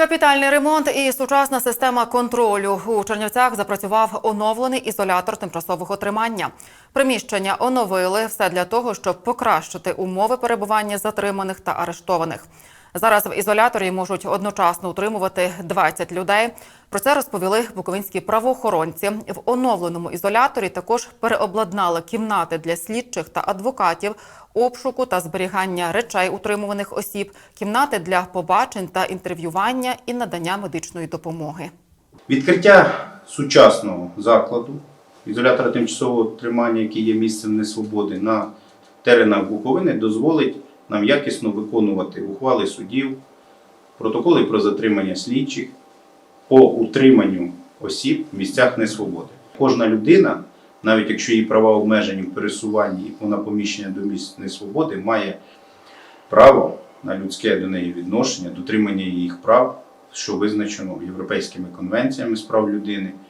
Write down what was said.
Капітальний ремонт і сучасна система контролю у Чернівцях запрацював оновлений ізолятор тимчасового тримання. Приміщення оновили все для того, щоб покращити умови перебування затриманих та арештованих. Зараз в ізоляторі можуть одночасно утримувати 20 людей. Про це розповіли буковинські правоохоронці. В оновленому ізоляторі також переобладнали кімнати для слідчих та адвокатів, обшуку та зберігання речей утримуваних осіб, кімнати для побачень та інтерв'ювання і надання медичної допомоги. Відкриття сучасного закладу, ізолятора тимчасового тримання, який є місцем несвободи на теренах Буковини, дозволить нам якісно виконувати ухвали судів, протоколи про затримання слідчих по утриманню осіб в місцях несвободи. Кожна людина, навіть якщо її права обмежені в пересуванні і вона поміщення до місць несвободи, має право на людське до неї відношення, дотримання їх прав, що визначено європейськими конвенціями з прав людини